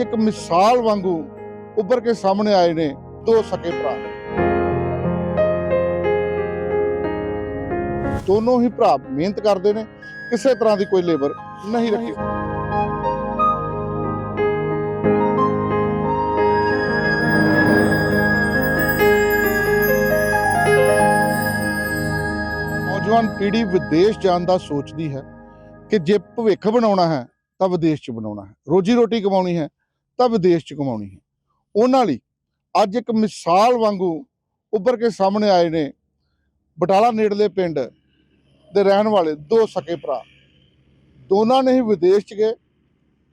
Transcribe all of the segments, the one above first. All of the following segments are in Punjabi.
ਅੱਜ ਇੱਕ ਮਿਸਾਲ ਵਾਂਗੂ ਉੱਭਰ ਕੇ ਸਾਹਮਣੇ ਆਏ ਨੇ ਦੋ ਸਕੇ ਭਰਾ। ਦੋਨੋਂ ਹੀ ਭਰਾ ਮਿਹਨਤ ਕਰਦੇ ਨੇ ਕਿਸੇ ਤਰ੍ਹਾਂ ਦੀ ਕੋਈ ਲੇਬਰ ਨਹੀਂ ਰੱਖੀ। ਨੌਜਵਾਨ ਪੀੜ੍ਹੀ ਵਿਦੇਸ਼ ਜਾਣ ਦਾ ਸੋਚਦੀ ਹੈ ਕਿ ਜੇ ਭਵਿੱਖ ਬਣਾਉਣਾ ਹੈ ਤਾਂ ਵਿਦੇਸ਼ 'ਚ ਬਣਾਉਣਾ ਹੈ। ਰੋਜੀ ਰੋਟੀ ਕਮਾਉਣੀ ਹੈ ਤਾਂ ਵਿਦੇਸ਼ 'ਚ ਕਮਾਉਣੀ ਹੈ। ਉਹਨਾਂ ਲਈ ਅੱਜ ਇੱਕ ਮਿਸਾਲ ਵਾਂਗੂ ਉੱਭਰ ਕੇ ਸਾਹਮਣੇ ਆਏ ਨੇ ਬਟਾਲਾ ਨੇੜਲੇ ਪਿੰਡ ਦੇ ਰਹਿਣ ਵਾਲੇ ਦੋ ਸਕੇ ਭਰਾ। ਦੋਨਾਂ ਨੇ ਹੀ ਵਿਦੇਸ਼ 'ਚ ਗਏ।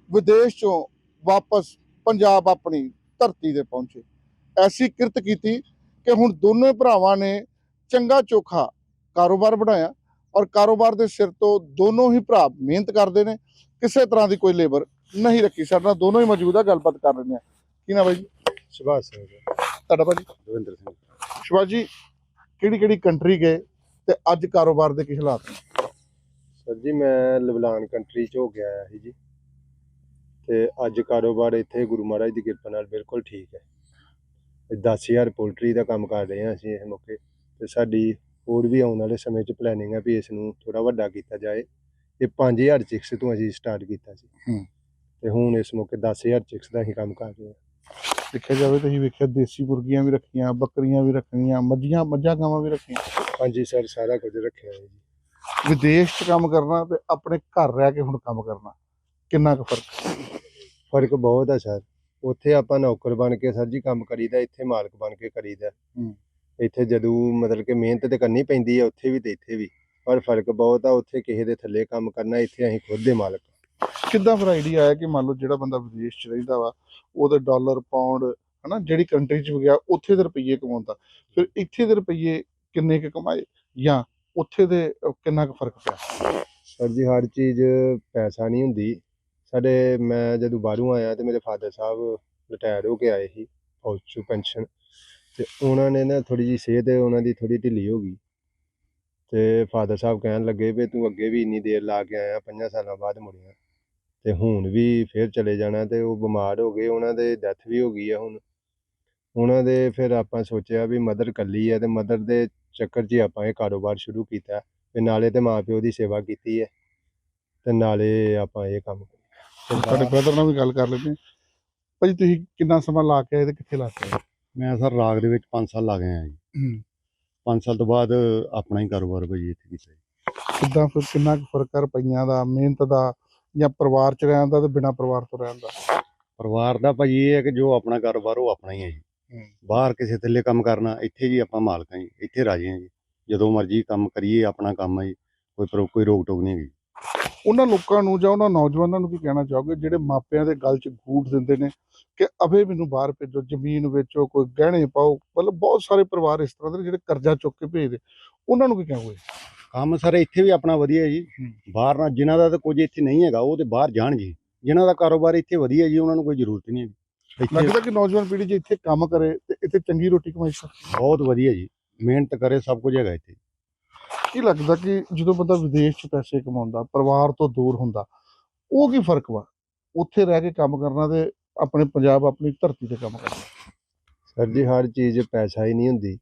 ਵਿਦੇਸ਼ 'ਚੋਂ ਵਾਪਸ ਪੰਜਾਬ ਆਪਣੀ ਧਰਤੀ ਤੇ ਪਹੁੰਚੇ। ਐਸੀ ਕਿਰਤ ਕੀਤੀ ਕਿ ਹੁਣ ਦੋਨੋਂ ਭਰਾਵਾਂ ਨੇ ਚੰਗਾ ਚੋਖਾ ਕਾਰੋਬਾਰ ਬਣਾਇਆ ਔਰ ਕਾਰੋਬਾਰ ਦੇ ਸਿਰ ਤੋਂ ਦੋਨੋਂ ਹੀ ਭਰਾ ਮਿਹਨਤ ਕਰਦੇ ਨੇ। ਕਿਸੇ ਤਰ੍ਹਾਂ ਦੀ ਕੋਈ ਲੇਬਰ ਨਹੀਂ ਰੱਖੀ ਸਾਡੇ ਨਾਲ ਦੋਨੋਂ ਹੀ ਮੌਜੂਦ ਆ ਗੱਲਬਾਤ ਕਰ ਰਹੇ ਨੇ ਕੀ ਨਾ ਬਾਈ ਜੀ? ਸੁਭਾਸ਼ ਸਿੰਘ ਤੁਹਾਡਾ ਭਾਜੀ? ਦਵਿੰਦਰ ਸਿੰਘ। ਸ਼ਿਵਾਜੀ ਜੀ ਕਿਹੜੀ ਕਿਹੜੀ ਕੰਟਰੀ ਗਏ ਤੇ ਅੱਜ ਕਾਰੋਬਾਰ ਦੇ ਕੀ ਹਾਲਾਤ ਨੇ? ਸਰ ਜੀ ਮੈਂ ਲਬਨਾਨ ਕੰਟਰੀ ਚ ਹੋ ਗਿਆ ਸੀ ਜੀ। ਤੇ ਅੱਜ ਕਾਰੋਬਾਰ ਇੱਥੇ ਗੁਰੂ ਮਹਾਰਾਜ ਦੀ ਕਿਰਪਾ ਨਾਲ ਬਿਲਕੁਲ ਠੀਕ ਹੈ। 10000 ਪੋਲਟਰੀ ਦਾ ਕੰਮ ਕਰ ਰਹੇ ਹਾਂ ਅਸੀਂ ਇਸ ਮੌਕੇ। ਤੇ ਸਾਡੀ ਹੋਰ ਵੀ ਆਉਣ ਵਾਲੇ ਸਮੇਂ 'ਚ ਪਲੈਨਿੰਗ ਹੈ ਵੀ ਇਸ ਨੂੰ ਥੋੜਾ ਵੱਡਾ ਕੀਤਾ ਜਾਏ। ਇਹ 5000 ਚਿਕਸ ਤੋਂ ਅਸੀਂ ਸਟਾਰਟ ਕੀਤਾ ਸੀ। ਹੂੰ। ਤੇ ਹੁਣ ਇਸ ਮੌਕੇ 10000 ਚਿਕਸ ਦਾ ਅਸੀਂ ਕੰਮ ਕਰ ਰਹੇ ਹਾਂ। ਦੇਖਿਆ ਜਾਵੇ ਤਾਂ ਅਸੀਂ ਵੇਖਿਆ ਦੇਸੀ ਮੁਰਗੀਆਂ ਵੀ ਰੱਖੀਆਂ ਬੱਕਰੀਆਂ ਵੀ ਰੱਖੀਆਂ ਮੱਝੀਆਂ ਮੱਝਾਂ ਗਾਵਾਂ ਵੀ ਰੱਖੀਆਂ। ਹਾਂਜੀ ਸਰ ਸਾਰਾ ਕੁਝ ਰੱਖਿਆ ਹੈ ਜੀ। ਵਿਦੇਸ਼ 'ਚ ਕੰਮ ਕਰਨਾ ਤੇ ਆਪਣੇ ਘਰ ਰਹਿ ਕੇ ਹੁਣ ਕੰਮ ਕਰਨਾ ਕਿੰਨਾ ਕੁ ਫ਼ਰਕ? ਫ਼ਰਕ ਬਹੁਤ ਹੈ ਸਰ ਉੱਥੇ ਆਪਾਂ ਨੌਕਰ ਬਣ ਕੇ ਸਰ ਜੀ ਕੰਮ ਕਰੀਦਾ ਇੱਥੇ ਮਾਲਕ ਬਣ ਕੇ ਕਰੀਦਾ। ਹੂੰ। ਇੱਥੇ ਜਦੋਂ ਮਤਲਬ ਕਿ ਮਿਹਨਤ ਤੇ ਕਰਨੀ ਪੈਂਦੀ ਹੈ ਉੱਥੇ ਵੀ ਤੇ ਇੱਥੇ ਵੀ। ਪਰ ਫ਼ਰਕ ਬਹੁਤ ਆ ਉੱਥੇ ਕਿਸੇ ਦੇ ਥੱਲੇ ਕੰਮ ਕਰਨਾ ਇੱਥੇ ਅਸੀਂ ਖੁਦ ਦੇ ਮਾਲਕ ਕਿੱਦਾਂ ਫਿਰ ਆਈਡੀਆ ਆਇਆ ਕਿ ਮੰਨ ਲਓ ਜਿਹੜਾ ਬੰਦਾ ਵਿਦੇਸ਼ 'ਚ ਰਹਿੰਦਾ ਵਾ, ਉਹਦੇ ਡਾਲਰ ਪਾਉਂਡ ਹਨਾ, ਜਿਹੜੀ ਕੰਟਰੀ 'ਚ ਗਿਆ, ਉੱਥੇ ਦੇ ਰੁਪਈਏ ਕਮਾਉਂਦਾ ਫਿਰ ਇੱਥੇ ਦੇ ਰੁਪਈਏ ਕਿੰਨੇ ਕੁ ਕਮਾਏ ਜਾਂ ਉੱਥੇ ਦੇ ਕਿੰਨਾ ਕੁ ਫ਼ਰਕ ਪਿਆ? ਸਰ ਜੀ, ਹਰ ਚੀਜ਼ ਪੈਸਾ ਨਹੀਂ ਹੁੰਦੀ। ਸਾਡੇ, ਮੈਂ ਜਦੋਂ ਬਾਹਰੋਂ ਆਇਆ ਤੇ ਮੇਰੇ ਫਾਦਰ ਸਾਹਿਬ ਰਿਟਾਇਰ ਹੋ ਕੇ ਆਏ ਸੀ, ਫੌਜ 'ਚੋਂ ਪੈਨਸ਼ਨ ਤੇ ਉਹਨਾਂ ਨੇ ਨਾ ਥੋੜੀ ਜੀ ਸਿਹਤ ਉਹਨਾਂ ਦੀ ਥੋੜੀ ਢਿੱਲੀ ਹੋ ਗਈ। ਤੇ ਫਾਦਰ ਸਾਹਿਬ ਕਹਿਣ ਲੱਗੇ ਵੀ ਤੂੰ ਅੱਗੇ ਵੀ ਇੰਨੀ ਦੇਰ ਲਾ ਕੇ ਆਇਆ, ਪੰਜਾਂ ਸਾਲਾਂ ਬਾਅਦ ਮੁੜਿਆ। ਤੇ ਹੁਣ ਵੀ ਫੇਰ ਚਲੇ ਜਾਣਾ ਤੇ ਉਹ ਬਿਮਾਰ ਹੋ ਗਏ ਉਹਨਾਂ ਦੇ ਡੈਥ ਵੀ ਹੋ ਗਈ ਆ ਹੁਣ। ਉਹਨਾਂ ਦੇ ਫਿਰ ਆਪਾਂ ਸੋਚਿਆ ਵੀ ਮਦਰ ਕੱਲੀ ਹੈ ਤੇ ਮਦਰ ਦੇ ਚੱਕਰ 'ਚ ਹੀ ਆਪਾਂ ਇਹ ਕਾਰੋਬਾਰ ਸ਼ੁਰੂ ਕੀਤਾ ਤੇ ਨਾਲੇ ਤੇ ਮਾਪਿਓ ਦੀ ਸੇਵਾ ਕੀਤੀ ਹੈ ਤੇ ਨਾਲੇ ਆਪਾਂ ਇਹ ਕੰਮ ਤੁਹਾਡੇ ਬ੍ਰਦਰ ਨਾਲ ਵੀ ਗੱਲ ਕਰ ਲੈਂਦੇ ਹਾਂ। ਭਾਜੀ ਤੁਸੀਂ ਕਿੰਨਾ ਸਮਾਂ ਲਾ ਕੇ ਆਏ ਤੇ ਕਿੱਥੇ ਲਾ ਕੇ ਆਏ? ਮੈਂ ਸਰ ਰਾਗ ਦੇ ਵਿੱਚ 5 ਸਾਲ ਲਾ ਗਿਆ ਜੀ। ਹੂੰ। 5 ਸਾਲ ਤੋਂ ਬਾਅਦ ਆਪਣਾ ਹੀ ਕਾਰੋਬਾਰ ਭਾਜੀ ਇੱਥੇ ਕੀਤਾ ਜੀ। ਕਿੱਦਾਂ ਫਿਰ ਕਿੰਨਾ ਕੁ ਫ਼ਰਕ ਆ ਰੁਪਈਆਂ ਦਾ ਮਿਹਨਤ ਦਾ ਜਾਂ ਪਰਿਵਾਰ 'ਚ ਰਹਿਣ ਦਾ ਤੇ ਬਿਨਾਂ ਪਰਿਵਾਰ ਤੋਂ ਰਹਿਣ ਦਾ? ਪਰਿਵਾਰ ਦਾ ਭਾਜੀ ਇਹ ਹੈ ਕਿ ਜੋ ਆਪਣਾ ਕਾਰੋਬਾਰ ਉਹ ਆਪਣਾ ਹੀ ਹੈ ਜੀ। ਹੂੰ। ਬਾਹਰ ਕਿਸੇ ਥੱਲੇ ਕੰਮ ਕਰਨਾ ਇੱਥੇ ਜੀ ਆਪਾਂ ਮਾਲਕ ਹਾਂ ਜੀ ਇੱਥੇ ਰਾਜੀ ਹਾਂ ਜੀ। ਜਦੋਂ ਮਰਜ਼ੀ ਕੰਮ ਕਰੀਏ ਆਪਣਾ ਕੰਮ ਹੈ ਜੀ ਕੋਈ ਪ੍ਰੋ- ਕੋਈ ਰੋਕ ਟੋਕ ਨਹੀਂ ਹੈਗੀ। ਉਹਨਾਂ ਲੋਕਾਂ ਨੂੰ ਜਾਂ ਉਹਨਾਂ ਨੌਜਵਾਨਾਂ ਨੂੰ ਕੀ ਕਹਿਣਾ ਚਾਹੋਗੇ ਜਿਹੜੇ ਮਾਪਿਆਂ ਦੇ ਗਲ 'ਚ ਗੂਠ ਦਿੰਦੇ ਨੇ ਕਿ ਅਬੇ ਮੈਨੂੰ ਬਾਹਰ ਭੇਜੋ ਜ਼ਮੀਨ ਵੇਚੋ ਕੋਈ ਗਹਿਣੇ ਪਾਓ ਮਤਲਬ ਬਹੁਤ ਸਾਰੇ ਪਰਿਵਾਰ ਇਸ ਤਰ੍ਹਾਂ ਦੇ ਜਿਹੜੇ ਕਰਜ਼ਾ ਚੁੱਕ ਕੇ ਭੇਜਦੇ। ਉਹਨਾਂ ਨੂੰ ਕੀ ਕਹੋਗੇ? ਕੰਮ ਸਰ ਇੱਥੇ ਵੀ ਆਪਣਾ ਵਧੀਆ ਜੀ। ਬਾਹਰ ਨਾਲ ਜਿਨ੍ਹਾਂ ਦਾ ਤਾਂ ਕੁਝ ਇੱਥੇ ਨਹੀਂ ਹੈਗਾ ਉਹ ਤੇ ਬਾਹਰ ਜਾਣ ਜੀ ਜਿਨ੍ਹਾਂ ਦਾ ਕਾਰੋਬਾਰ ਇੱਥੇ ਵਧੀਆ ਜੀ ਉਹਨਾਂ ਨੂੰ ਕੋਈ ਜ਼ਰੂਰਤ ਨਹੀਂ ਹੈਗੀ। ਇੱਥੇ ਲੱਗਦਾ ਕਿ ਨੌਜਵਾਨ ਪੀੜ੍ਹੀ ਜੇ ਇੱਥੇ ਕੰਮ ਕਰੇ ਤੇ ਇੱਥੇ ਚੰਗੀ ਰੋਟੀ ਕਮਾਈ ਸਕਦੀ ਬਹੁਤ ਵਧੀਆ ਜੀ। ਮਿਹਨਤ ਕਰੇ ਸਭ ਕੁਝ ਹੈਗਾ ਇੱਥੇ। ਕੀ ਲੱਗਦਾ ਕਿ ਜਦੋਂ ਬੰਦਾ ਵਿਦੇਸ਼ 'ਚ ਪੈਸੇ ਕਮਾਉਂਦਾ ਪਰਿਵਾਰ ਤੋਂ ਦੂਰ ਹੁੰਦਾ ਉਹ ਕੀ ਫ਼ਰਕ ਵਾ? ਉੱਥੇ ਰਹਿ ਕੇ ਕੰਮ ਕਰਨਾ ਤੇ ਆਪਣੇ ਪੰਜਾਬ ਆਪਣੀ ਧਰਤੀ ਤੇ ਕੰਮ ਕਰਨਾ। ਸਰ ਜੀ ਹਰ ਚੀਜ਼ ਪੈਸਾ ਹੀ ਨਹੀਂ ਹੁੰਦੀ।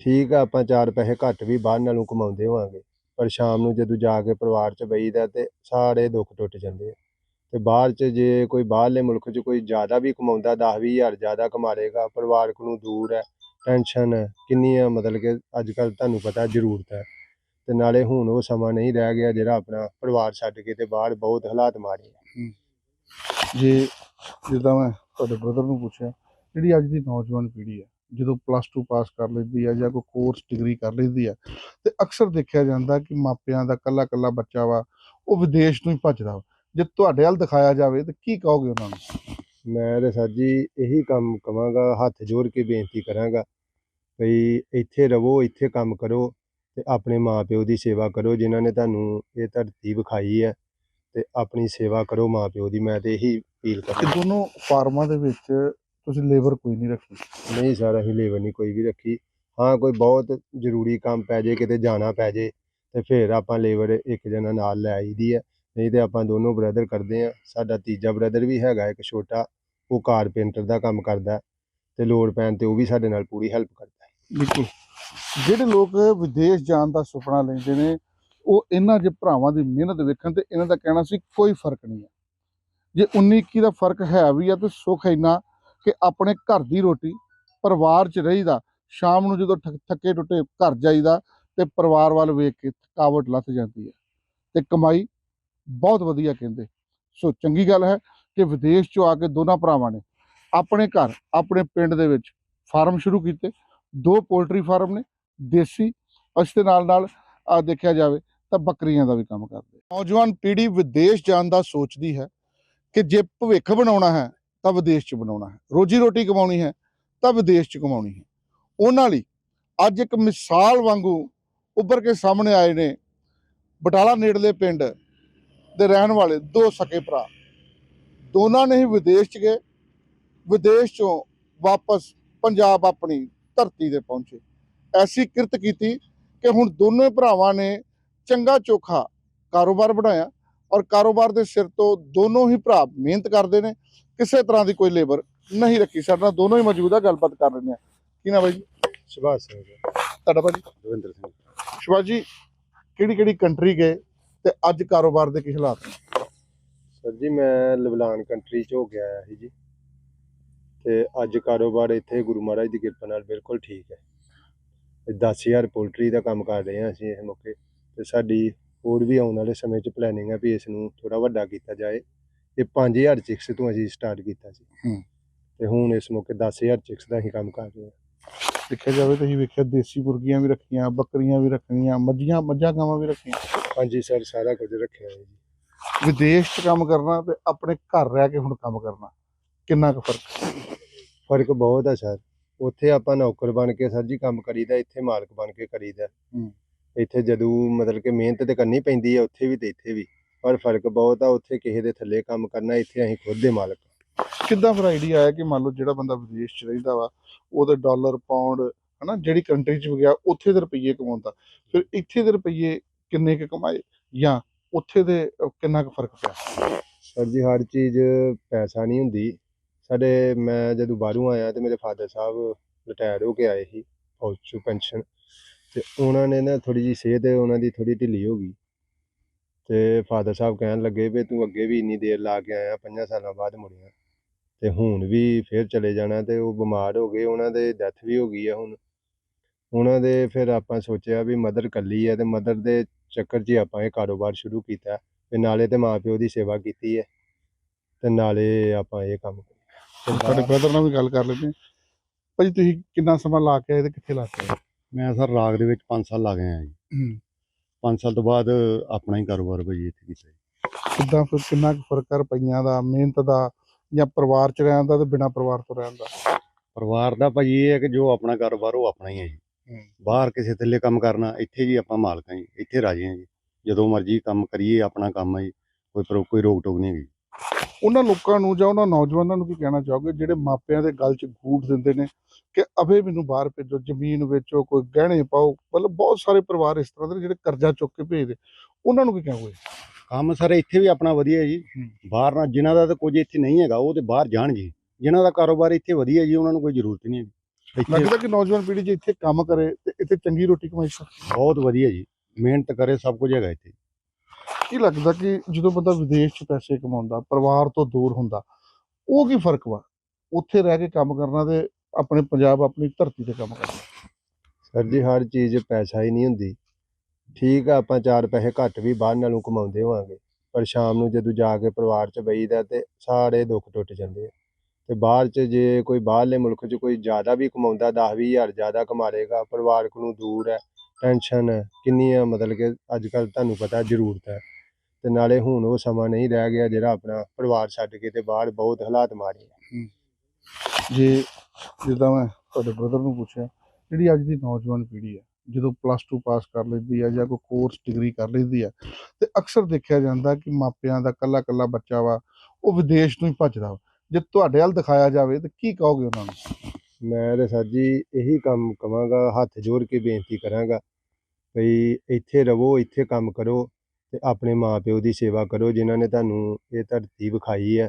ਠੀਕ ਆ, ਆਪਾਂ ਚਾਰ ਪੈਸੇ ਘੱਟ ਵੀ ਬਾਹਰ ਨਾਲੋਂ ਕਮਾਉਂਦੇ ਹੋਵਾਂਗੇ, ਪਰ ਸ਼ਾਮ ਨੂੰ ਜਦੋਂ ਜਾ ਕੇ ਪਰਿਵਾਰ 'ਚ ਬਈਦਾ ਤੇ ਸਾਰੇ ਦੁੱਖ ਟੁੱਟ ਜਾਂਦੇ ਆ। ਤੇ ਬਾਹਰ 'ਚ ਜੇ ਕੋਈ ਬਾਹਰਲੇ ਮੁਲਕ 'ਚ ਕੋਈ ਜ਼ਿਆਦਾ ਵੀ ਕਮਾਉਂਦਾ 10 ਵੀਹ ਹਜ਼ਾਰ ਜ਼ਿਆਦਾ ਕਮਾ ਲੇਗਾ ਪਰਿਵਾਰ ਨੂੰ ਦੂਰ ਹੈ, ਟੈਨਸ਼ਨ ਹੈ, ਕਿੰਨੀ ਆ ਮਤਲਬ ਕਿ ਅੱਜ ਕੱਲ ਤੁਹਾਨੂੰ ਪਤਾ ਜ਼ਰੂਰਤ ਹੈ। ਤੇ ਨਾਲੇ ਹੁਣ ਉਹ ਸਮਾਂ ਨਹੀਂ ਰਹਿ ਗਿਆ ਜਿਹੜਾ ਆਪਣਾ ਪਰਿਵਾਰ ਛੱਡ ਕੇ ਤੇ ਬਾਹਰ ਬਹੁਤ ਹਾਲਾਤ ਮਾੜੇ ਆ। ਜੇ, ਜਿੱਦਾਂ ਮੈਂ ਤੁਹਾਡੇ ਬ੍ਰਦਰ ਨੂੰ ਪੁੱਛਿਆ, ਜਿਹੜੀ ਅੱਜ ਦੀ ਨੌਜਵਾਨ ਪੀੜ੍ਹੀ ਹੈ ਜਦੋਂ ਪਲੱਸ 2 ਪਾਸ ਕਰ ਲੈਂਦੀ ਹੈ ਜਾਂ ਕੋਈ ਕੋਰਸ ਡਿਗਰੀ ਕਰ ਲੈਂਦੀ ਹੈ ਤੇ ਅਕਸਰ ਦੇਖਿਆ ਜਾਂਦਾ ਕਿ ਮਾਪਿਆਂ ਦਾ ਕੱਲਾ ਕੱਲਾ ਬੱਚਾ ਵਾ ਉਹ ਵਿਦੇਸ਼ ਨੂੰ ਹੀ ਭੱਜਦਾ ਵਾ। ਜੇ ਤੁਹਾਡੇ ਵੱਲ ਦਿਖਾਇਆ ਜਾਵੇ ਤਾਂ ਕੀ ਕਹੋਗੇ ਉਹਨਾਂ ਨੂੰ? ਮੈਂ ਤੇ ਸਰ ਜੀ ਇਹੀ ਕੰਮ ਕਵਾਂਗਾ ਹੱਥ ਜੋੜ ਕੇ ਬੇਨਤੀ ਕਰਾਂਗਾ ਭਈ ਇੱਥੇ ਰਵੋ ਇੱਥੇ ਕੰਮ ਕਰੋ ਤੇ ਆਪਣੇ ਮਾਪਿਓ ਦੀ ਸੇਵਾ ਕਰੋ ਜਿਨ੍ਹਾਂ ਨੇ ਤੁਹਾਨੂੰ ਇਹ ਧਰਤੀ ਵਿਖਾਈ ਹੈ ਤੇ ਆਪਣੀ ਸੇਵਾ ਕਰੋ ਮਾਪਿਓ ਦੀ। ਮੈਂ ਤੇ ਇਹੀ ਅਪੀਲ ਕਿ ਕਰਾਂ ਦੋਨੋਂ ਫਾਰਮਾਂ ਦੇ ਵਿੱਚ ਤੁਸੀਂ ਲੇਬਰ ਕੋਈ ਨਹੀਂ ਰੱਖੀ। ਨਹੀਂ ਸਰ ਅਸੀਂ ਲੇਬਰ ਨਹੀਂ ਕੋਈ ਵੀ ਰੱਖੀ। ਹਾਂ ਕੋਈ ਬਹੁਤ ਜ਼ਰੂਰੀ ਕੰਮ ਪੈ ਜੇ ਕਿਤੇ ਜਾਣਾ ਪੈ ਜੇ ਤੇ ਫਿਰ ਆਪਾਂ ਲੇਬਰ ਇੱਕ ਜਣਾ ਨਾਲ ਲੈ ਆਈਦੀ ਹੈ ਨਹੀਂ ਤੇ ਆਪਾਂ ਦੋਨੋਂ ਬ੍ਰਦਰ ਕਰਦੇ ਆ। ਸਾਡਾ ਤੀਜਾ ਬ੍ਰਦਰ ਵੀ ਹੈਗਾ ਇੱਕ ਛੋਟਾ ਉਹ ਕਾਰਪੈਂਟਰ ਦਾ ਕੰਮ ਕਰਦਾ ਤੇ ਲੋੜ ਪੈਣ ਤੇ ਉਹ ਵੀ ਸਾਡੇ ਨਾਲ ਪੂਰੀ ਹੈਲਪ ਕਰਦਾ ਬਿਲਕੁਲ। ਜਿਹੜੇ ਲੋਕ ਵਿਦੇਸ਼ ਜਾਣ ਦਾ ਸੁਪਨਾ ਲੈਂਦੇ ਨੇ ਉਹ ਇਹਨਾਂ ਜੇ ਭਰਾਵਾਂ ਦੀ ਮਿਹਨਤ ਵੇਖਣ ਤੇ ਇਹਨਾਂ ਦਾ ਕਹਿਣਾ ਸੀ ਕੋਈ ਫ਼ਰਕ ਨਹੀਂ ਹੈ। ਜੇ 19 21 ਦਾ ਫ਼ਰਕ ਹੈ ਵੀ ਆ ਤੇ ਸੁੱਖ ਇੰਨਾ ਕਿ ਆਪਣੇ ਘਰ ਦੀ ਰੋਟੀ ਪਰਿਵਾਰ 'ਚ ਰਹੀਦਾ, ਸ਼ਾਮ ਨੂੰ ਜਦੋਂ ਥ- ਥੱਕੇ ਟੁੱਟੇ ਘਰ ਜਾਈਦਾ ਤੇ ਪਰਿਵਾਰ ਵੱਲ ਵੇਖ ਕੇ ਥਕਾਵਟ ਲੱਥ ਜਾਂਦੀ ਹੈ ਤੇ ਕਮਾਈ ਬਹੁਤ ਵਧੀਆ ਕਹਿੰਦੇ। ਸੋ ਚੰਗੀ ਗੱਲ ਹੈ ਕਿ ਵਿਦੇਸ਼ 'ਚੋਂ ਆ ਕੇ ਦੋਨਾਂ ਭਰਾਵਾਂ ਨੇ ਆਪਣੇ ਘਰ, ਆਪਣੇ ਪਿੰਡ ਦੇ ਵਿੱਚ ਫਾਰਮ ਸ਼ੁਰੂ ਕੀਤੇ। ਦੋ ਪੋਲਟਰੀ ਫਾਰਮ ਨੇ, ਦੇਸੀ ਇਸ ਦੇ ਨਾਲ ਨਾਲ ਆ ਦੇਖਿਆ ਜਾਵੇ ਤਾਂ ਬੱਕਰੀਆਂ ਦਾ ਵੀ ਕੰਮ ਕਰਦੇ। ਨੌਜਵਾਨ ਪੀੜ੍ਹੀ ਵਿਦੇਸ਼ ਜਾਣ ਦਾ ਸੋਚਦੀ ਹੈ ਕਿ ਜੇ ਭਵਿੱਖ ਬਣਾਉਣਾ ਹੈ ਤਾਂ ਵਿਦੇਸ਼ 'ਚ ਬਣਾਉਣਾ ਹੈ। ਰੋਜੀ ਰੋਟੀ ਕਮਾਉਣੀ ਹੈ, ਤਾਂ ਵਿਦੇਸ਼ 'ਚ ਕਮਾਉਣੀ ਹੈ। ਉਹਨਾਂ ਲਈ ਅੱਜ ਇੱਕ ਮਿਸਾਲ ਵਾਂਗੂ ਉੱਭਰ ਕੇ ਸਾਹਮਣੇ ਆਏ ਨੇ ਬਟਾਲਾ ਨੇੜਲੇ ਪਿੰਡ ਦੇ ਰਹਿਣ ਵਾਲੇ ਦੋ ਸਕੇ ਭਰਾ। ਦੋਨਾਂ ਨੇ ਹੀ ਵਿਦੇਸ਼ 'ਚ ਗਏ, ਵਿਦੇਸ਼ 'ਚੋਂ ਵਾਪਸ ਪੰਜਾਬ ਆਪਣੀ ਧਰਤੀ ਤੇ ਪਹੁੰਚੇ। ਐਸੀ ਕਿਰਤ ਕੀਤੀ ਕਿ ਹੁਣ ਦੋਨੋਂ ਭਰਾਵਾਂ ਨੇ ਚੰਗਾ ਚੋਖਾ ਕਾਰੋਬਾਰ ਬਣਾਇਆ ਔਰ ਕਾਰੋਬਾਰ ਦੇ ਸਿਰ ਤੋਂ ਦੋਨੋਂ ਹੀ ਭਰਾ ਮਿਹਨਤ ਕਰਦੇ ਨੇ ਕਿਸੇ ਤਰ੍ਹਾਂ ਦੀ ਕੋਈ ਲੇਬਰ ਨਹੀਂ ਰੱਖੀ। ਸਾਡੇ ਨਾਲ ਦੋਨੋਂ ਹੀ ਮੌਜੂਦ ਆ ਗੱਲਬਾਤ ਕਰ ਰਹੇ ਨੇ ਕੀ ਨਾ ਬਾਈ ਜੀ? ਸੁਭਾਸ਼ ਸਿੰਘ ਜੀ। ਤੁਹਾਡਾ ਭਾਜੀ? ਦਵਿੰਦਰ ਸਿੰਘ। ਸ਼ਿਵਾ ਜੀ ਕਿਹੜੀ ਕਿਹੜੀ ਕੰਟਰੀ ਗਏ ਤੇ ਅੱਜ ਕਾਰੋਬਾਰ ਦੇ ਕੀ ਹਾਲਾਤ ਨੇ? ਸਰ ਜੀ ਮੈਂ ਲਬਨਾਨ ਕੰਟਰੀ ਚ ਹੋ ਕੇ ਆਇਆ ਸੀ ਜੀ। ਤੇ ਅੱਜ ਕਾਰੋਬਾਰ ਇੱਥੇ ਗੁਰੂ ਮਹਾਰਾਜ ਦੀ ਕਿਰਪਾ ਨਾਲ ਬਿਲਕੁਲ ਠੀਕ ਹੈ। ਤੇ 10000 ਪੋਲਟਰੀ ਦਾ ਕੰਮ ਕਰ ਰਹੇ ਹਾਂ ਅਸੀਂ ਇਸ ਮੌਕੇ ਤੇ ਸਾਡੀ ਹੋਰ ਵੀ ਆਉਣ ਵਾਲੇ ਸਮੇਂ 'ਚ ਪਲੈਨਿੰਗ ਹੈ ਵੀ ਇਸ ਨੂੰ ਥੋੜਾ ਵੱਡਾ ਕੀਤਾ ਜਾਏ। ਇਹ 5000 ਚਿਕਸ ਤੋਂ ਅਸੀਂ ਸਟਾਰਟ ਕੀਤਾ ਸੀ। ਹੂੰ। ਤੇ ਹੁਣ ਇਸ ਮੌਕੇ 10000 ਚਿਕਸ ਦਾ ਹੀ ਕੰਮ ਕਰ ਰਹੇ ਹਾਂ। ਦੇਖਿਆ ਜਾਵੇ ਤਾਂ ਅਸੀਂ ਵੇਖਿਆ ਦੇਸੀ ਮੁਰਗੀਆਂ ਵੀ ਰੱਖੀਆਂ ਬੱਕਰੀਆਂ ਵੀ ਰੱਖੀਆਂ ਮੱਝੀਆਂ ਮੱਝਾਂ ਗਾਵਾਂ ਵੀ ਰੱਖੀਆਂ। ਹਾਂਜੀ ਸਰ ਸਾਰਾ ਕੁਝ ਰੱਖਿਆ ਹੈ ਜੀ। ਵਿਦੇਸ਼ 'ਚ ਕੰਮ ਕਰਨਾ ਤੇ ਆਪਣੇ ਘਰ ਰਹਿ ਕੇ ਹੁਣ ਕੰਮ ਕਰਨਾ ਕਿੰਨਾ ਕੁ ਫ਼ਰਕ? ਫ਼ਰਕ ਬਹੁਤ ਹੈ ਸਰ ਉੱਥੇ ਆਪਾਂ ਨੌਕਰ ਬਣ ਕੇ ਸਰ ਜੀ ਕੰਮ ਕਰੀਦਾ ਇੱਥੇ ਮਾਲਕ ਬਣ ਕੇ ਕਰੀਦਾ। ਇੱਥੇ ਜਦੋਂ ਮਤਲਬ ਕਿ ਮਿਹਨਤ ਤੇ ਕਰਨੀ ਪੈਂਦੀ ਹੈ ਉੱਥੇ ਵੀ ਤੇ ਇੱਥੇ ਵੀ। ਪਰ ਫ਼ਰਕ ਬਹੁਤ ਆ ਉੱਥੇ ਕਿਸੇ ਦੇ ਥੱਲੇ ਕੰਮ ਕਰਨਾ ਇੱਥੇ ਅਸੀਂ ਖੁਦ ਦੇ ਮਾਲਕ ਕਿੱਦਾਂ ਫਿਰ ਆਈਡੀਆ ਆਇਆ ਕਿ ਮੰਨ ਲਓ ਜਿਹੜਾ ਬੰਦਾ ਵਿਦੇਸ਼ 'ਚ ਰਹਿੰਦਾ ਵਾ ਉਹਦੇ ਡਾਲਰ ਪਾਉਂਡ ਹਨਾ ਜਿਹੜੀ ਕੰਟਰੀ 'ਚ ਗਿਆ ਉੱਥੇ ਦੇ ਰੁਪਈਏ ਕਮਾਉਂਦਾ ਫਿਰ ਇੱਥੇ ਦੇ ਰੁਪਈਏ ਕਿੰਨੇ ਕੁ ਕਮਾਏ ਜਾਂ ਉੱਥੇ ਦੇ ਕਿੰਨਾ ਕੁ ਫ਼ਰਕ ਪਿਆ? ਸਰ ਜੀ ਹਰ ਚੀਜ਼ ਪੈਸਾ ਨਹੀਂ ਹੁੰਦੀ। ਸਾਡੇ ਮੈਂ ਜਦੋਂ ਬਾਹਰੋਂ ਆਇਆ ਤੇ ਮੇਰੇ ਫਾਦਰ ਸਾਹਿਬ ਰਿਟਾਇਰ ਹੋ ਕੇ ਆਏ ਸੀ ਫੌਜ 'ਚੋਂ ਪੈਨਸ਼ਨ ਤੇ ਉਹਨਾਂ ਨੇ ਨਾ ਥੋੜੀ ਜੀ ਸਿਹਤ ਉਹਨਾਂ ਦੀ ਥੋੜੀ ਢਿੱਲੀ ਹੋ ਗਈ। ਤੇ ਫਾਦਰ ਸਾਹਿਬ ਕਹਿਣ ਲੱਗੇ ਵੀ ਤੂੰ ਅੱਗੇ ਵੀ ਇੰਨੀ ਦੇਰ ਲਾ ਕੇ ਆਇਆ ਪੰਜਾਂ ਸਾਲਾਂ ਬਾਅਦ ਮੁੜਿਆ। ਤੇ ਹੁਣ ਵੀ ਫੇਰ ਚਲੇ ਜਾਣਾ ਤੇ ਉਹ ਬਿਮਾਰ ਹੋ ਗਏ ਉਹਨਾਂ ਦੇ ਡੈਥ ਵੀ ਹੋ ਗਈ ਆ ਹੁਣ। ਉਹਨਾਂ ਦੇ ਫਿਰ ਆਪਾਂ ਸੋਚਿਆ ਵੀ ਮਦਰ ਕੱਲੀ ਆ ਤੇ ਮਦਰ ਦੇ ਚੱਕਰ 'ਚ ਹੀ ਆਪਾਂ ਇਹ ਕਾਰੋਬਾਰ ਸ਼ੁਰੂ ਕੀਤਾ ਤੇ ਨਾਲੇ ਤੇ ਮਾਪਿਓ ਦੀ ਸੇਵਾ ਕੀਤੀ ਹੈ ਤੇ ਨਾਲੇ ਆਪਾਂ ਇਹ ਕੰਮ ਤੇ ਤੁਹਾਡੇ ਬ੍ਰਦਰ ਨਾਲ ਵੀ ਗੱਲ ਕਰ ਲੈਂਦੇ ਹਾਂ। ਭਾਜੀ ਤੁਸੀਂ ਕਿੰਨਾ ਸਮਾਂ ਲਾ ਕੇ ਆਏ ਤੇ ਕਿੱਥੇ ਲਾ ਕੇ ਆਏ? ਮੈਂ ਸਰ ਰਾਗ ਦੇ ਵਿੱਚ 5 ਸਾਲ ਲਾ ਗਏ ਆ ਜੀ। ਹੂੰ। 5 ਸਾਲ ਤੋਂ ਬਾਅਦ ਆਪਣਾ ਹੀ ਕਾਰੋਬਾਰ ਭਾਜੀ ਇੱਥੇ ਕੀਤਾ ਕਿੱਦਾਂ ਫਿਰ ਕਿੰਨਾ ਕੁ ਫ਼ਰਕ ਆ ਰੁਪਈਆਂ ਦਾ ਮਿਹਨਤ ਦਾ ਜਾਂ ਪਰਿਵਾਰ 'ਚ ਰਹਿਣ ਦਾ ਤੇ ਬਿਨਾਂ ਪਰਿਵਾਰ ਤੋਂ ਰਹਿਣ ਦਾ? ਪਰਿਵਾਰ ਦਾ ਭਾਜੀ ਇਹ ਹੈ ਕਿ ਜੋ ਆਪਣਾ ਕਾਰੋਬਾਰ ਉਹ ਆਪਣਾ ਹੀ ਹੈ ਜੀ। ਬਾਹਰ ਕਿਸੇ ਥੱਲੇ ਕੰਮ ਕਰਨਾ ਇੱਥੇ ਜੀ ਆਪਾਂ ਮਾਲਕ ਹਾਂ ਜੀ ਇੱਥੇ ਰਾਜੀ ਹਾਂ ਜੀ। ਜਦੋਂ ਮਰਜ਼ੀ ਕੰਮ ਕਰੀਏ ਆਪਣਾ ਕੰਮ ਹੈ ਜੀ ਕੋਈ ਪ੍ਰੋ- ਕੋਈ ਰੋਕ ਟੋਕ ਨਹੀਂ ਹੈਗੀ। ਉਹਨਾਂ ਲੋਕਾਂ ਨੂੰ ਜਾਂ ਉਹਨਾਂ ਨੌਜਵਾਨਾਂ ਨੂੰ ਕੀ ਕਹਿਣਾ ਚਾਹੋਗੇ ਜਿਹੜੇ ਮਾਪਿਆਂ ਦੇ ਗਲ 'ਚ ਗੂਠ ਦਿੰਦੇ ਨੇ? ਕਿ ਅਬੇ ਮੈਨੂੰ ਬਾਹਰ ਭੇਜੋ ਜ਼ਮੀਨ ਵੇਚੋ ਕੋਈ ਗਹਿਣੇ ਪਾਓ। ਮਤਲਬ ਬਹੁਤ ਸਾਰੇ ਪਰਿਵਾਰ ਇਸ ਤਰ੍ਹਾਂ ਦੇ ਜਿਹੜੇ ਕਰਜ਼ਾ ਚੁੱਕ ਕੇ ਭੇਜਦੇ। ਉਹਨਾਂ ਨੂੰ ਕੀ ਕਹੋਗੇ ਕੰਮ ਸਰ ਇੱਥੇ ਵੀ ਆਪਣਾ ਵਧੀਆ ਜੀ। ਹੂੰ। ਬਾਹਰ ਨਾਲ ਜਿਨ੍ਹਾਂ ਦਾ ਤਾਂ ਕੁਝ ਇੱਥੇ ਨਹੀਂ ਹੈਗਾ ਉਹ ਤੇ ਬਾਹਰ ਜਾਣ ਜੀ ਜਿਨ੍ਹਾਂ ਦਾ ਕਾਰੋਬਾਰ ਇੱਥੇ ਵਧੀਆ ਜੀ ਉਹਨਾਂ ਨੂੰ ਕੋਈ ਜ਼ਰੂਰਤ ਨਹੀਂ ਇੱਥੇ ਲੱਗਦਾ ਕਿ ਨੌਜਵਾਨ ਪੀੜ੍ਹੀ ਜੇ ਇੱਥੇ ਕੰਮ ਕਰੇ ਤੇ ਇੱਥੇ ਚੰਗੀ ਰੋਟੀ ਕਮਾਈ ਸਕਦੀ ਬਹੁਤ ਵਧੀਆ ਜੀ। ਮਿਹਨਤ ਕਰੇ ਸਭ ਕੁਝ ਹੈਗਾ ਇੱਥੇ। ਕੀ ਲੱਗਦਾ ਕਿ ਜਦੋਂ ਬੰਦਾ ਵਿਦੇਸ਼ 'ਚ ਪੈਸੇ ਕਮਾਉਂਦਾ ਪਰਿਵਾਰ ਤੋਂ ਦੂਰ ਹੁੰਦਾ ਉਹ ਕੀ ਫ਼ਰਕ ਵਾ? ਉੱਥੇ ਰਹਿ ਕੇ ਕੰਮ ਕਰਨਾ ਤੇ ਆਪਣੇ ਪੰਜਾਬ ਆਪਣੀ ਧਰਤੀ ਤੇ ਕੰਮ ਕਰਨਾ ਸਰ ਜੀ ਹਰ ਚੀਜ਼ ਪੈਸਾ ਹੀ ਨਹੀਂ ਹੁੰਦੀ। ਠੀਕ ਆ ਆਪਾਂ ਚਾਰ ਪੈਸੇ ਘੱਟ ਵੀ ਬਾਹਰ ਨਾਲੋਂ ਕਮਾਉਂਦੇ ਹੋਵਾਂਗੇ ਪਰ ਸ਼ਾਮ ਨੂੰ ਜਦੋਂ ਜਾ ਕੇ ਪਰਿਵਾਰ 'ਚ ਬਈਦਾ ਤੇ ਸਾਰੇ ਦੁੱਖ ਟੁੱਟ ਜਾਂਦੇ ਆ। ਤੇ ਬਾਹਰ 'ਚ ਜੇ ਕੋਈ ਬਾਹਰਲੇ ਮੁਲਕ 'ਚ ਕੋਈ ਜ਼ਿਆਦਾ ਵੀ ਕਮਾਉਂਦਾ 10 ਵੀਹ ਹਜ਼ਾਰ ਜ਼ਿਆਦਾ ਕਮਾ ਲੇਗਾ ਪਰਿਵਾਰਕ ਨੂੰ ਦੂਰ ਹੈ ਟੈਨਸ਼ਨ ਹੈ ਕਿੰਨੀ ਆ ਮਤਲਬ ਕਿ ਅੱਜ ਕੱਲ ਤੁਹਾਨੂੰ ਪਤਾ ਜ਼ਰੂਰਤ ਹੈ। ਤੇ ਨਾਲੇ ਹੁਣ ਉਹ ਸਮਾਂ ਨਹੀਂ ਰਹਿ ਗਿਆ ਜਿਹੜਾ ਆਪਣਾ ਪਰਿਵਾਰ ਛੱਡ ਕੇ ਤੇ ਬਾਹਰ ਬਹੁਤ ਹਾਲਾਤ ਮਾੜੇ ਆ। ਜੇ ਜਿੱਦਾਂ ਮੈਂ ਤੁਹਾਡੇ ਬ੍ਰਦਰ ਨੂੰ ਪੁੱਛਿਆ, ਜਿਹੜੀ ਅੱਜ ਦੀ ਨੌਜਵਾਨ ਪੀੜ੍ਹੀ ਹੈ, ਜਦੋਂ ਪਲੱਸ 2 ਪਾਸ ਕਰ ਲੈਂਦੀ ਹੈ ਜਾਂ ਕੋਈ ਕੋਰਸ ਡਿਗਰੀ ਕਰ ਲੈਂਦੀ ਹੈ ਤੇ ਅਕਸਰ ਦੇਖਿਆ ਜਾਂਦਾ ਕਿ ਮਾਪਿਆਂ ਦਾ ਕੱਲਾ ਕੱਲਾ ਬੱਚਾ ਵਾ, ਉਹ ਵਿਦੇਸ਼ ਨੂੰ ਹੀ ਭੱਜਦਾ ਵਾ। ਜੇ ਤੁਹਾਡੇ ਵੱਲ ਦਿਖਾਇਆ ਜਾਵੇ, ਤਾਂ ਕੀ ਕਹੋਗੇ ਉਹਨਾਂ ਨੂੰ? ਮੈਂ ਤੇ ਸਰ ਜੀ ਇਹੀ ਕੰਮ ਕਵਾਂਗਾ, ਹੱਥ ਜੋੜ ਕੇ ਬੇਨਤੀ ਕਰਾਂਗਾ ਭਈ ਇੱਥੇ ਰਵੋ, ਇੱਥੇ ਕੰਮ ਕਰੋ ਤੇ ਆਪਣੇ ਮਾਪਿਓ ਦੀ ਸੇਵਾ ਕਰੋ, ਜਿਨ੍ਹਾਂ ਨੇ ਤੁਹਾਨੂੰ ਇਹ ਧਰਤੀ ਵਿਖਾਈ ਹੈ।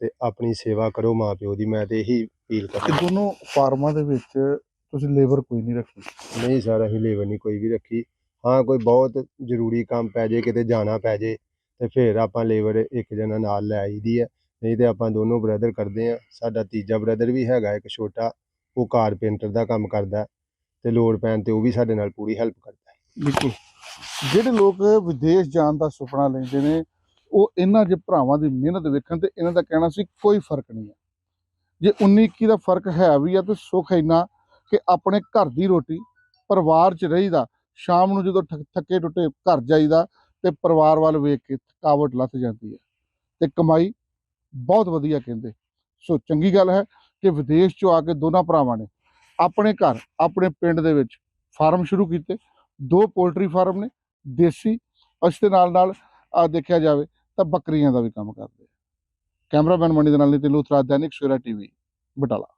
ਤੇ ਆਪਣੀ ਸੇਵਾ ਕਰੋ ਮਾਂ ਪਿਓ ਦੀ ਮੈਂ ਤੇ ਇਹੀ ਅਪੀਲ ਇਹ ਕਰਦਾ ਦੋਨੋਂ ਫਾਰਮਾਂ ਦੇ ਵਿੱਚ ਤੁਸੀਂ ਲੇਬਰ ਕੋਈ ਨਹੀਂ ਰੱਖੀ? ਨਹੀਂ ਸਰ ਅਸੀਂ ਲੇਬਰ ਨਹੀਂ ਕੋਈ ਵੀ ਰੱਖੀ। ਹਾਂ ਕੋਈ ਬਹੁਤ ਜ਼ਰੂਰੀ ਕੰਮ ਪੈ ਜੇ ਕਿਤੇ ਜਾਣਾ ਪੈ ਜੇ ਤੇ ਫਿਰ ਆਪਾਂ ਲੇਬਰ ਇੱਕ ਜਣਾ ਨਾਲ ਲੈ ਆਈਦੀ ਹੈ। ਨਹੀਂ ਤੇ ਆਪਾਂ ਦੋਨੋਂ ਬ੍ਰਦਰ ਕਰਦੇ ਆ ਸਾਡਾ ਤੀਜਾ ਬ੍ਰਦਰ ਵੀ ਹੈਗਾ ਇੱਕ ਛੋਟਾ ਉਹ ਕਾਰਪੈਂਟਰ ਦਾ ਕੰਮ ਕਰਦਾ ਹੈ ਤੇ ਲੋੜ ਪੈਣ ਤੇ ਉਹ ਵੀ ਸਾਡੇ ਨਾਲ ਪੂਰੀ ਹੈਲਪ ਕਰਦਾ ਹੈ। ਬਿਲਕੁਲ। ਜਿਹੜੇ ਲੋਕ ਵਿਦੇਸ਼ ਜਾਣ ਦਾ ਸੁਪਨਾ ਲੈਂਦੇ ਨੇ ਉਹ ਇਹਨਾਂ ਜੇ ਭਰਾਵਾਂ ਦੀ ਮਿਹਨਤ ਵੇਖਣ ਤੇ ਇਹਨਾਂ ਦਾ ਕਹਿਣਾ ਸੀ ਕੋਈ ਫ਼ਰਕ ਨਹੀਂ ਹੈ। ਜੇ 19 21 ਦਾ ਫ਼ਰਕ ਹੈ ਵੀ ਆ ਤੇ ਸੁੱਖ ਇੰਨਾ ਕਿ ਆਪਣੇ ਘਰ ਦੀ ਰੋਟੀ ਪਰਿਵਾਰ 'ਚ ਰਹੀਦਾ, ਸ਼ਾਮ ਨੂੰ ਜਦੋਂ ਥੱਕ- ਥੱਕੇ ਟੁੱਟੇ ਘਰ ਜਾਈਦਾ ਤੇ ਪਰਿਵਾਰ ਵੱਲ ਵੇਖ ਕੇ ਥਕਾਵਟ ਲੱਥ ਜਾਂਦੀ ਹੈ। ਤੇ ਕਮਾਈ ਬਹੁਤ ਵਧੀਆ ਕਹਿੰਦੇ। ਸੋ ਚੰਗੀ ਗੱਲ ਹੈ ਕਿ ਵਿਦੇਸ਼ 'ਚੋਂ ਆ ਕੇ ਦੋਨਾਂ ਭਰਾਵਾਂ ਨੇ ਆਪਣੇ ਘਰ, ਆਪਣੇ ਪਿੰਡ ਦੇ ਵਿੱਚ ਫਾਰਮ ਸ਼ੁਰੂ ਕੀਤੇ। ਦੋ ਪੋਲਟਰੀ ਫਾਰਮ ਨੇ, ਦੇਸੀ ਉਸ ਦੇ ਨਾਲ ਨਾਲ ਆ ਦੇਖਿਆ ਜਾਵੇ ਤਾਂ ਬੱਕਰੀਆਂ ਦਾ ਵੀ ਕੰਮ ਕਰਦੇ ਕੈਮਰਾਮੈਨ ਮਣੀ ਦੇ ਨਾਲ ਨਿਤਿਨ ਲੂਥਰਾ, ਦੈਨਿਕ ਸਵੇਰਾ ਟੀਵੀ, ਬਟਾਲਾ।